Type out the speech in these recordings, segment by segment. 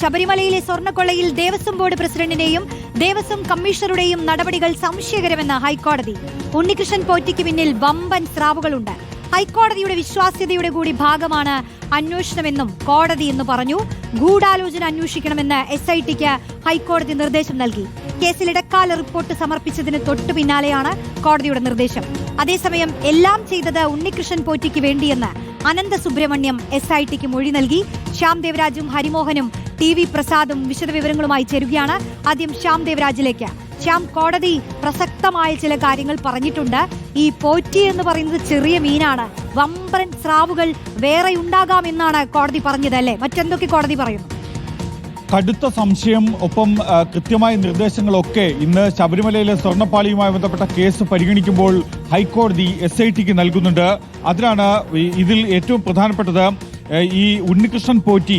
ശബരിമലയിലെ സ്വർണക്കൊള്ളയിൽ ദേവസ്വം ബോർഡ് പ്രസിഡന്റിനെയും ദേവസ്വം കമ്മീഷണറുടെയും നടപടികൾ സംശയകരമെന്ന് ഹൈക്കോടതി. ഉണ്ണികൃഷ്ണൻ പോറ്റിക്ക് പിന്നിൽ വമ്പൻ സ്രാവുകളുണ്ട്. ഹൈക്കോടതിയുടെ വിശ്വാസ്യതയുടെ കൂടി ഭാഗമാണ് അന്വേഷണമെന്നും കോടതി എന്ന് പറഞ്ഞു. ഗൂഢാലോചന അന്വേഷിക്കണമെന്ന് എസ് ഐ ടിക്ക് ഹൈക്കോടതി നിർദ്ദേശം നൽകി. കേസിൽ ഇടക്കാല റിപ്പോർട്ട് സമർപ്പിച്ചതിന് തൊട്ടു പിന്നാലെയാണ് കോടതിയുടെ നിർദ്ദേശം. അതേസമയം എല്ലാം ചെയ്തത് ഉണ്ണികൃഷ്ണൻ പോറ്റിക്ക് വേണ്ടിയെന്ന് അനന്ത സുബ്രഹ്മണ്യം എസ് ഐ ടിക്ക് മൊഴി നൽകി. ശ്യാം ദേവരാജും ഹരിമോഹനും ടി വി പ്രസാദും വിശദവിവരങ്ങളുമായി ചേരുകയാണ്. ആദ്യം ശ്യാം ദേവരാജിലേക്ക്. ശ്യാം കോടതി പ്രസക്തമായ ചില കാര്യങ്ങൾ പറഞ്ഞിട്ടുണ്ട്. ഈ പോറ്റി എന്ന് പറയുന്നത് ചെറിയ മീനാണ്. വമ്പൻ സ്രാവുകൾ വേറെ ഉണ്ടാകാം എന്നാണ് കോടതി പറഞ്ഞത് അല്ലേ? മറ്റെന്തൊക്കെ കോടതി പറയുന്നു? കടുത്ത സംശയം ഒപ്പം കൃത്യമായ നിർദ്ദേശങ്ങളൊക്കെ ഇന്ന് ശബരിമലയിലെ സ്വർണപ്പാളിയുമായി ബന്ധപ്പെട്ട കേസ് പരിഗണിക്കുമ്പോൾ ഹൈക്കോടതി എസ് ഐ ടിക്ക് നൽകുന്നുണ്ട്. അതിലാണ് ഇതിൽ ഏറ്റവും പ്രധാനപ്പെട്ടത് ഈ ഉണ്ണികൃഷ്ണൻ പോറ്റി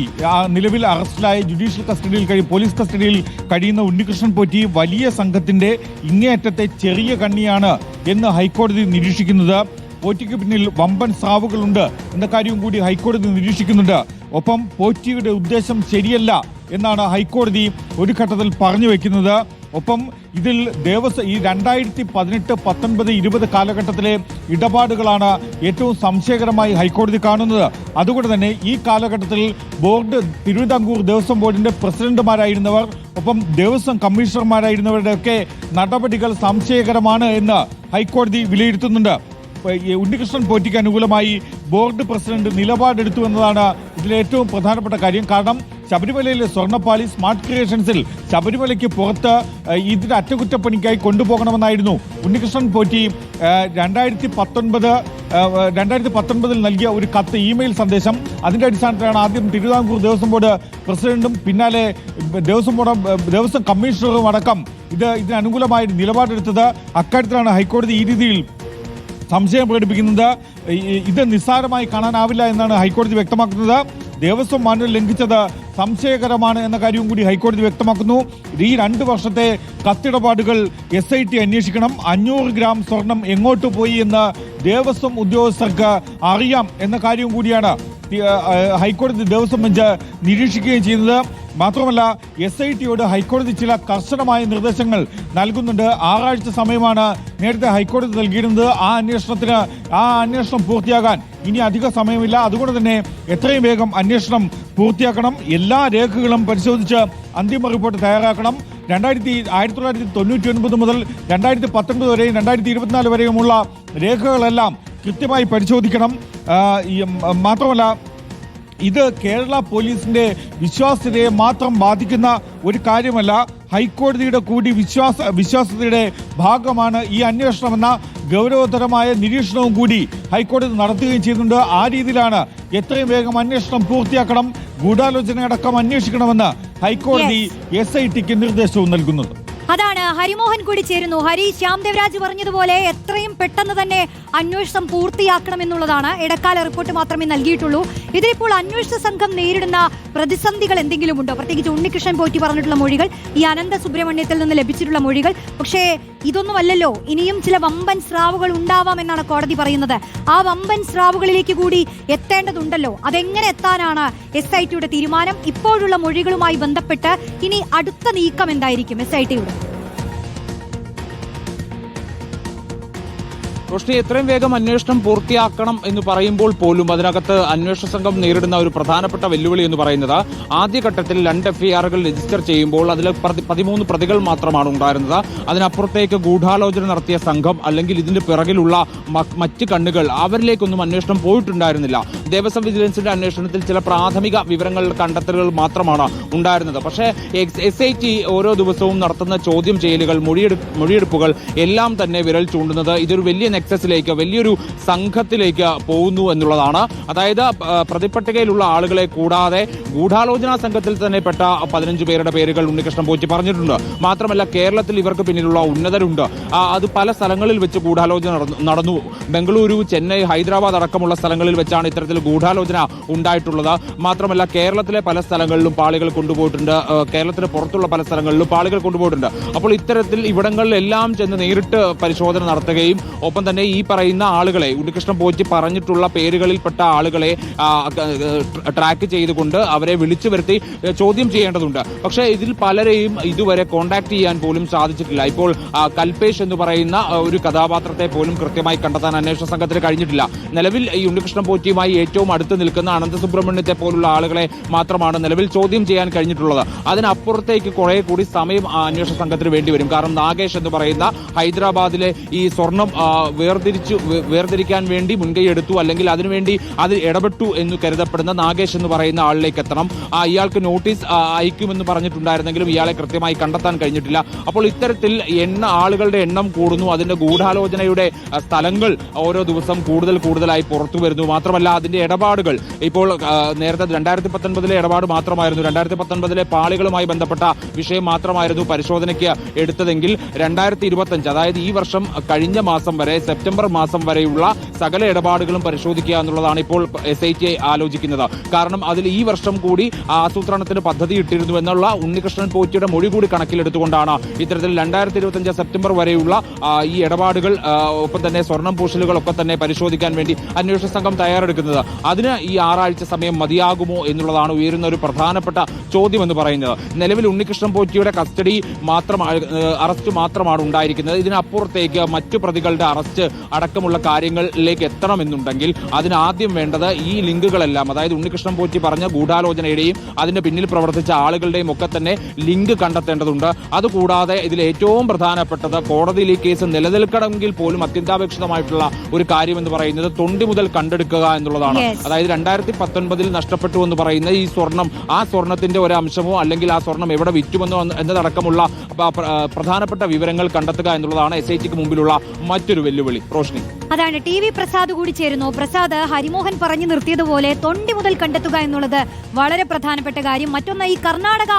നിലവിൽ അറസ്റ്റിലായ ജുഡീഷ്യൽ കസ്റ്റഡിയിൽ കഴി പോലീസ് കസ്റ്റഡിയിൽ കഴിയുന്ന ഉണ്ണികൃഷ്ണൻ പോറ്റി വലിയ സംഘത്തിന്റെ ഇങ്ങേയറ്റത്തെ ചെറിയ കണ്ണിയാണ് എന്ന് ഹൈക്കോടതി നിരീക്ഷിക്കുന്നത്. പോറ്റിക്ക് പിന്നിൽ വമ്പൻ സാവുകളുണ്ട് എന്ന കാര്യവും കൂടി ഹൈക്കോടതി നിരീക്ഷിക്കുന്നുണ്ട്. ഒപ്പം പോറ്റിയുടെ ഉദ്ദേശം ശരിയല്ല എന്നാണ് ഹൈക്കോടതി ഒരു ഘട്ടത്തിൽ പറഞ്ഞു വെക്കുന്നത്. ഒപ്പം ഇതിൽ ദേവസ്വം ഈ രണ്ടായിരത്തി പതിനെട്ട് പത്തൊൻപത് ഇരുപത് കാലഘട്ടത്തിലെ ഇടപാടുകളാണ് ഏറ്റവും സംശയകരമായി ഹൈക്കോടതി കാണുന്നത്. അതുകൊണ്ട് തന്നെ ഈ കാലഘട്ടത്തിൽ ബോർഡ് തിരുവിതാംകൂർ ദേവസ്വം ബോർഡിന്റെ പ്രസിഡന്റുമാരായിരുന്നവർ ഒപ്പം ദേവസ്വം കമ്മീഷണർമാരായിരുന്നവരുടെയൊക്കെ നടപടികൾ സംശയകരമാണ് എന്ന് ഹൈക്കോടതി വിലയിരുത്തുന്നുണ്ട്. ഉണ്ണികൃഷ്ണൻ പോറ്റിക്ക് അനുകൂലമായി ബോർഡ് പ്രസിഡന്റ് നിലപാടെടുത്തു എന്നതാണ് ഇതിലെ ഏറ്റവും പ്രധാനപ്പെട്ട കാര്യം. കാരണം ശബരിമലയിലെ സ്വർണപ്പാളി സ്മാർട്ട് ക്രിയേഷൻസിൽ ശബരിമലയ്ക്ക് പുറത്ത് ഇതിന്റെ അറ്റകുറ്റപ്പണിക്കായി കൊണ്ടുപോകണമെന്നായിരുന്നു ഉണ്ണികൃഷ്ണൻ പോറ്റി രണ്ടായിരത്തി പത്തൊൻപത് രണ്ടായിരത്തി പത്തൊൻപതിൽ നൽകിയ ഒരു കത്ത് ഇമെയിൽ സന്ദേശം. അതിന്റെ അടിസ്ഥാനത്തിലാണ് ആദ്യം തിരുവിതാംകൂർ ദേവസ്വം ബോർഡ് പ്രസിഡന്റും പിന്നാലെ ദേവസ്വം ബോർഡ് ദേവസ്വം കമ്മീഷണറും അടക്കം ഇത് ഇതിന് അനുകൂലമായ നിലപാടെടുത്തത് അക്കാര്യത്തിലാണ് ഹൈക്കോടതി ഈ രീതിയിൽ സംശയം പ്രകടിപ്പിക്കുന്നത്. ഇത് നിസ്സാരമായി കാണാനാവില്ല എന്നാണ് ഹൈക്കോടതി വ്യക്തമാക്കുന്നത്. ദേവസ്വം മാനുവൽ ലംഘിച്ചത് സംശയകരമാണ് എന്ന കാര്യവും കൂടി ഹൈക്കോടതി വ്യക്തമാക്കുന്നു. ഈ രണ്ട് വർഷത്തെ കത്തിടപാടുകൾ എസ് ഐ ടി അന്വേഷിക്കണം. അഞ്ഞൂറ് ഗ്രാം സ്വർണം എങ്ങോട്ട് പോയി എന്ന് ദേവസ്വം ഉദ്യോഗസ്ഥർക്ക് അറിയാം എന്ന കാര്യവും കൂടിയാണ് ഹൈക്കോടതി ദേവസ്വം ബെഞ്ച് നിരീക്ഷിക്കുകയും ചെയ്യുന്നത്. മാത്രമല്ല എസ് ഐ ടിയോട് ഹൈക്കോടതി ചില കർശനമായ നിർദ്ദേശങ്ങൾ നൽകുന്നുണ്ട്. ആറാഴ്ച സമയമാണ് നേരത്തെ ഹൈക്കോടതി നൽകിയിരുന്നത്. ആ അന്വേഷണത്തിന് ആ അന്വേഷണം പൂർത്തിയാകാൻ ഇനി അധിക സമയമില്ല. അതുകൊണ്ട് തന്നെ എത്രയും വേഗം അന്വേഷണം പൂർത്തിയാക്കണം. എല്ലാ രേഖകളും പരിശോധിച്ച് അന്തിമ റിപ്പോർട്ട് തയ്യാറാക്കണം. രണ്ടായിരത്തി ആയിരത്തി തൊള്ളായിരത്തി തൊണ്ണൂറ്റി ഒൻപത് മുതൽ രണ്ടായിരത്തി പത്തൊൻപത് വരെയും രണ്ടായിരത്തി ഇരുപത്തിനാല് വരെയുമുള്ള രേഖകളെല്ലാം കൃത്യമായി പരിശോധിക്കണം. മാത്രമല്ല ഇത് കേരള പോലീസിന്റെ വിശ്വാസ്യതയെ മാത്രം ബാധിക്കുന്ന ഒരു കാര്യമല്ല. ഹൈക്കോടതിയുടെ കൂടി വിശ്വാസ വിശ്വാസ്യതയുടെ ഭാഗമാണ് ഈ അന്വേഷണമെന്ന ഗൗരവതരമായ നിരീക്ഷണവും കൂടി ഹൈക്കോടതി നടത്തുകയും ചെയ്യുന്നുണ്ട്. ആ രീതിയിലാണ് എത്രയും വേഗം അന്വേഷണം പൂർത്തിയാക്കണം. ഗൂഢാലോചനയടക്കം അന്വേഷിക്കണമെന്ന് ഹൈക്കോടതി എസ് ഐ ടിക്ക് നിർദ്ദേശവും നൽകുന്നത് അതാണ് ഹരിമോഹൻ കൂടി ചേരുന്നു. ഹരി ശ്യാം ദേവരാജ് പറഞ്ഞതുപോലെ എത്രയും പെട്ടെന്ന് തന്നെ അന്വേഷണം പൂർത്തിയാക്കണം എന്നുള്ളതാണ് ഇടക്കാല റിപ്പോർട്ട് മാത്രമേ നൽകിയിട്ടുള്ളൂ. ഇതിലിപ്പോൾ അന്വേഷണ സംഘം നേരിടുന്ന പ്രതിസന്ധികൾ എന്തെങ്കിലും ഉണ്ടോ പ്രത്യേകിച്ച് ഉണ്ണികൃഷ്ണൻ പോറ്റി പറഞ്ഞിട്ടുള്ള മൊഴികൾ ഈ അനന്ത സുബ്രഹ്മണ്യത്തിൽ നിന്ന് ലഭിച്ചിട്ടുള്ള മൊഴികൾ. പക്ഷേ ഇതൊന്നുമല്ലല്ലോ. ഇനിയും ചില വമ്പൻ സ്രാവുകൾ ഉണ്ടാവാമെന്നാണ് കോടതി പറയുന്നത്. ആ വമ്പൻ സ്രാവുകളിലേക്ക് കൂടി എത്തേണ്ടതുണ്ടല്ലോ. അതെങ്ങനെ എത്താനാണ് എസ് ഐ ടിയുടെ തീരുമാനം? ഇപ്പോഴുള്ള മൊഴികളുമായി ബന്ധപ്പെട്ട് ഇനി അടുത്ത നീക്കം എന്തായിരിക്കും? എസ് ഐ ടിയുടെ. റോഷ്നി എത്രയും വേഗം അന്വേഷണം പൂർത്തിയാക്കണം എന്ന് പറയുമ്പോൾ പോലും അതിനകത്ത് അന്വേഷണ സംഘം നേരിടുന്ന ഒരു പ്രധാനപ്പെട്ട വെല്ലുവിളി എന്ന് പറയുന്നത് ആദ്യഘട്ടത്തിൽ രണ്ട് എഫ്ഐആറുകൾ രജിസ്റ്റർ ചെയ്യുമ്പോൾ അതിൽ പതിമൂന്ന് പ്രതികൾ മാത്രമാണ് ഉണ്ടായിരുന്നത്. അതിനപ്പുറത്തേക്ക് ഗൂഢാലോചന നടത്തിയ സംഘം അല്ലെങ്കിൽ ഇതിന്റെ പിറകിലുള്ള മറ്റ് കണ്ണുകൾ അവരിലേക്കൊന്നും അന്വേഷണം പോയിട്ടുണ്ടായിരുന്നില്ല. ദേവസ്വം വിജിലൻസിന്റെ അന്വേഷണത്തിൽ ചില പ്രാഥമിക വിവരങ്ങൾ കണ്ടെത്തലുകൾ മാത്രമാണ് ഉണ്ടായിരുന്നത്. പക്ഷേ എസ് ഐ ടി ഓരോ ദിവസവും നടത്തുന്ന ചോദ്യം ചെയ്യലുകൾ മൊഴിയെടു മൊഴിയെടുപ്പുകൾ എല്ലാം തന്നെ വിരൽ ചൂണ്ടുന്നത് ഇതൊരു വലിയ നെക്സസിലേക്ക് വലിയൊരു സംഘത്തിലേക്ക് പോകുന്നു എന്നുള്ളതാണ്. അതായത് പ്രതിപട്ടികയിലുള്ള ആളുകളെ കൂടാതെ ഗൂഢാലോചനാ സംഘത്തിൽ തന്നെ പെട്ട പതിനഞ്ച് പേരുടെ പേരുകൾ ഉണ്ണികൃഷ്ണൻ പോറ്റി പറഞ്ഞിട്ടുണ്ട്. മാത്രമല്ല കേരളത്തിൽ ഇവർക്ക് പിന്നിലുള്ള ഉന്നതരുണ്ട്. അത് പല സ്ഥലങ്ങളിൽ വെച്ച് ഗൂഢാലോചന നടന്നു- ബംഗളൂരു ചെന്നൈ ഹൈദരാബാദ് അടക്കമുള്ള സ്ഥലങ്ങളിൽ വെച്ചാണ് ഇത്തരത്തിൽ ഗൂഢാലോചന ഉണ്ടായിട്ടുള്ളത്. മാത്രമല്ല കേരളത്തിലെ പല സ്ഥലങ്ങളിലും പാളികൾ കൊണ്ടുപോയിട്ടുണ്ട്. കേരളത്തിന് പുറത്തുള്ള പല സ്ഥലങ്ങളിലും പാളികൾ കൊണ്ടുപോയിട്ടുണ്ട്. അപ്പോൾ ഇത്തരത്തിൽ ഇവിടങ്ങളിലെല്ലാം ചെന്ന് നേരിട്ട് പരിശോധന നടത്തുകയും ഒപ്പം തന്നെ ഈ പറയുന്ന ആളുകളെ ഉണ്ണികൃഷ്ണൻ പോറ്റി പറഞ്ഞിട്ടുള്ള പേരുകളിൽപ്പെട്ട ആളുകളെ ട്രാക്ക് ചെയ്തുകൊണ്ട് അവരെ വിളിച്ചു വരുത്തി ചോദ്യം ചെയ്യേണ്ടതുണ്ട്. പക്ഷേ ഇതിൽ പലരെയും ഇതുവരെ കോണ്ടാക്ട് ചെയ്യാൻ പോലും സാധിച്ചിട്ടില്ല. ഇപ്പോൾ കൽപേഷ് എന്ന് പറയുന്ന ഒരു കഥാപാത്രത്തെ പോലും കൃത്യമായി കണ്ടെത്താൻ അന്വേഷണ സംഘത്തിന് കഴിഞ്ഞിട്ടില്ല. നിലവിൽ ഈ ഉണ്ണികൃഷ്ണൻ പോറ്റിയുമായി ഏറ്റവും അടുത്ത് നിൽക്കുന്ന അനന്ത സുബ്രഹ്മണ്യത്തെ പോലുള്ള ആളുകളെ മാത്രമാണ് നിലവിൽ ചോദ്യം ചെയ്യാൻ കഴിഞ്ഞിട്ടുള്ളത്. അതിനപ്പുറത്തേക്ക് കുറെ കൂടി സമയം അന്വേഷണ സംഘത്തിന് വേണ്ടി വരും. കാരണം നാഗേഷ് എന്ന് പറയുന്ന ഹൈദരാബാദിലെ ഈ സ്വർണം വേർതിരിച്ചു വേർതിരിക്കാൻ വേണ്ടി മുൻകൈ എടുത്തു അല്ലെങ്കിൽ അതിനുവേണ്ടി അത് ഇടപെട്ടു എന്ന് കരുതപ്പെടുന്ന നാഗേഷ് എന്ന് പറയുന്ന ആളിലേക്ക് എത്തണം. ഇയാൾക്ക് നോട്ടീസ് അയക്കുമെന്ന് പറഞ്ഞിട്ടുണ്ടായിരുന്നെങ്കിലും ഇയാളെ കൃത്യമായി കണ്ടെത്താൻ കഴിഞ്ഞിട്ടില്ല. അപ്പോൾ ഇത്തരത്തിൽ എണ്ണ ആളുകളുടെ എണ്ണം കൂടുന്നു. അതിന്റെ ഗൂഢാലോചനയുടെ സ്ഥലങ്ങൾ ഓരോ ദിവസം കൂടുതൽ കൂടുതലായി പുറത്തു വരുന്നു. മാത്രമല്ല അതിന്റെ ഇടപാടുകൾ ഇപ്പോൾ നേരത്തെ രണ്ടായിരത്തി പത്തൊൻപതിലെ ഇടപാട് മാത്രമായിരുന്നു. രണ്ടായിരത്തി പത്തൊൻപതിലെ പാളികളുമായി ബന്ധപ്പെട്ട വിഷയം മാത്രമായിരുന്നു പരിശോധനയ്ക്ക് എടുത്തതെങ്കിൽ രണ്ടായിരത്തി ഇരുപത്തഞ്ച് അതായത് ഈ വർഷം കഴിഞ്ഞ മാസം വരെ സെപ്റ്റംബർ മാസം വരെയുള്ള സകല ഇടപാടുകളും പരിശോധിക്കുക എന്നുള്ളതാണ് ഇപ്പോൾ എസ് ഐ ടി ആലോചിക്കുന്നത്. കാരണം അതിൽ ഈ വർഷം കൂടി ആസൂത്രണത്തിന് പദ്ധതി ഇട്ടിരുന്നു എന്നുള്ള ഉണ്ണികൃഷ്ണൻ പോറ്റിയുടെ മൊഴി കൂടി കണക്കിലെടുത്തുകൊണ്ടാണ് ഇത്തരത്തിൽ രണ്ടായിരത്തി ഇരുപത്തഞ്ച് സെപ്റ്റംബർ വരെയുള്ള ഈ ഇടപാടുകൾ ഒപ്പം തന്നെ സ്വർണം പൂശലുകളൊക്കെ തന്നെ പരിശോധിക്കാൻ വേണ്ടി അന്വേഷണ സംഘം തയ്യാറെടുക്കുന്നത്. അതിന് ഈ ആറാഴ്ച സമയം മതിയാകുമോ എന്നുള്ളതാണ് ഉയരുന്ന ഒരു പ്രധാനപ്പെട്ട ചോദ്യം എന്ന് പറയുന്നത്. നിലവിൽ ഉണ്ണികൃഷ്ണൻ പോറ്റിയുടെ കസ്റ്റഡി മാത്രമാണ് അറസ്റ്റ് മാത്രമാണ് ഉണ്ടായിരിക്കുന്നത്. ഇതിനപ്പുറത്തേക്ക് മറ്റു പ്രതികളുടെ അറസ്റ്റ് അടക്കമുള്ള കാര്യങ്ങളിലേക്ക് എത്തണമെന്നുണ്ടെങ്കിൽ അതിന് ആദ്യം വേണ്ടത് ഈ ലിങ്കുകളെല്ലാം അതായത് ഉണ്ണികൃഷ്ണൻ പോറ്റി പറഞ്ഞ ഗൂഢാലോചനയുടെയും അതിന് പിന്നിൽ പ്രവർത്തിച്ച ആളുകളുടെയും ഒക്കെ തന്നെ ലിങ്ക് കണ്ടെത്തേണ്ടതുണ്ട്. അതുകൂടാതെ ഇതിൽ ഏറ്റവും പ്രധാനപ്പെട്ടത് കോടതിയിൽ ഈ കേസ് നിലനിൽക്കണമെങ്കിൽ പോലും അത്യന്താപേക്ഷിതമായിട്ടുള്ള ഒരു കാര്യം എന്ന് പറയുന്നത് തൊണ്ടി മുതൽ കണ്ടെടുക്കുക എന്നുള്ളതാണ്. അതായത് രണ്ടായിരത്തി പത്തൊൻപതിൽ നഷ്ടപ്പെട്ടു എന്ന് പറയുന്ന ഈ സ്വർണം ആ സ്വർണത്തിന്റെ ഒരു അംശമോ അല്ലെങ്കിൽ ആ സ്വർണം എവിടെ വിറ്റുമെന്നോ എന്ന് എന്നതടക്കമുള്ള പ്രധാനപ്പെട്ട വിവരങ്ങൾ കണ്ടെത്തുക എന്നുള്ളതാണ് എസ് ഐ ടിക്ക് മുമ്പിലുള്ള മറ്റൊരു വെല്ലുവിളി റോഷ്നി. അതാണ് ടി വി പ്രസാദ് കൂടി ചേരുന്നു. പ്രസാദ് ഹരിമോഹൻ പറഞ്ഞു നിർത്തിയതുപോലെ തൊണ്ടി മുതൽ കണ്ടെത്തുക എന്നുള്ളത് വളരെ പ്രധാനപ്പെട്ട കാര്യം. മറ്റൊന്ന് ഈ കർണാടക